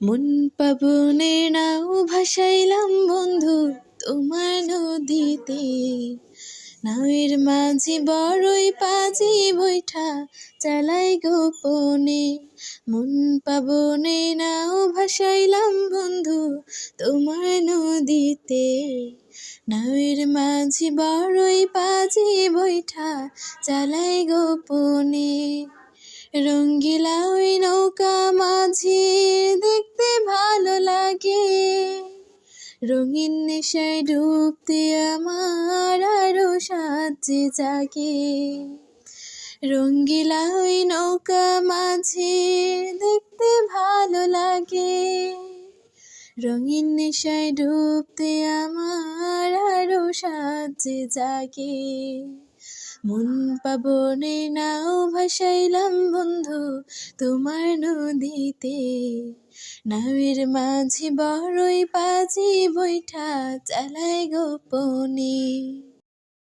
মন পাবনে নাও ভাসাইলাম বন্ধু তোমার নদীতে। নাওয়ের মাঝি বড়ই পাজি বৈঠা চালাই গোপনে। মন পাবনে নাও ভাসাইলাম বন্ধু তোমার নদীতে। নাওয়ের মাঝি বড়ই পাজি বৈঠা চালাই গোপনে। রঙ্গিলা ওই নৌকা মাঝি দেখতে ভালো লাগে। রঙিন নেশায় ডুবতে আমার আরও সাজে জাগে। রঙ্গিলা ওই নৌকা মাঝি দেখতে ভালো লাগে। রঙিন নেশায় ডুবতে আমার আরও সাজে জাগে। মন পাবনে নাও ভাসাইলাম বন্ধু তোমার নদীতে। নামের মাঝে বড়ই পাজি বৈঠা চালাই গোপনে।